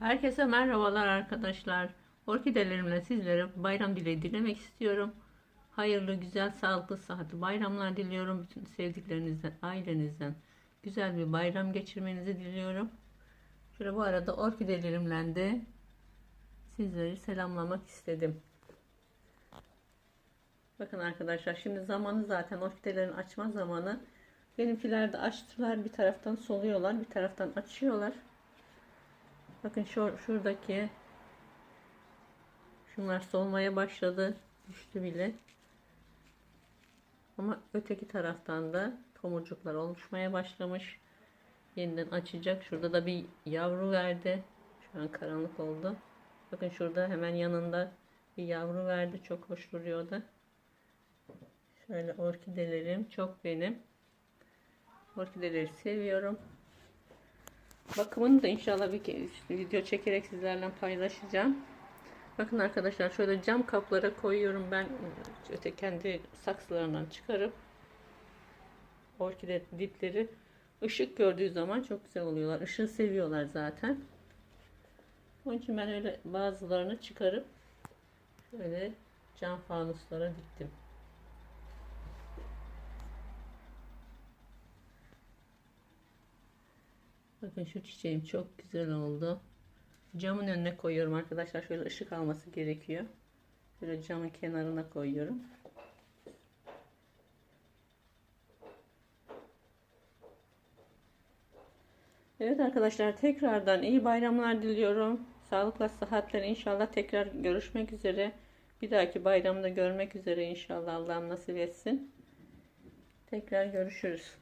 Herkese merhabalar arkadaşlar. Orkidelerimle sizlere bayram dileği dilemek istiyorum. Hayırlı, güzel, sağlıklı, sıhhatli bayramlar diliyorum. Bütün sevdiklerinizden, ailenizden güzel bir bayram geçirmenizi diliyorum. Şöyle bu arada orkidelerimle de sizleri selamlamak istedim. Bakın arkadaşlar şimdi zamanı zaten orkidelerin açma zamanı. Benimkiler de açtılar. Bir taraftan soluyorlar, bir taraftan açıyorlar. Bakın şu, şuradaki şunlar solmaya başladı. Düştü bile. Ama öteki taraftan da tomurcuklar oluşmaya başlamış. Yeniden açacak. Şurada da bir yavru verdi. Şu an karanlık oldu. Bakın şurada hemen yanında bir yavru verdi. Çok hoş duruyordu. Şöyle orkidelerim çok benim. Orkideleri seviyorum. Bakımını da inşallah bir video çekerek sizlerle paylaşacağım. Bakın arkadaşlar şöyle cam kaplara koyuyorum ben öte kendi saksılarından çıkarıp orkide dipleri ışık gördüğü zaman çok güzel oluyorlar. Işığı seviyorlar zaten. Onun için ben öyle bazılarını çıkarıp şöyle cam fanuslara diktim. Bakın şu çiçeğim çok güzel oldu. Camın önüne koyuyorum arkadaşlar. Şöyle ışık alması gerekiyor. Şöyle camın kenarına koyuyorum. Evet arkadaşlar tekrardan iyi bayramlar diliyorum. Sağlıkla sıhhatle inşallah tekrar görüşmek üzere. Bir dahaki bayramda görmek üzere inşallah Allah'ım nasip etsin. Tekrar görüşürüz.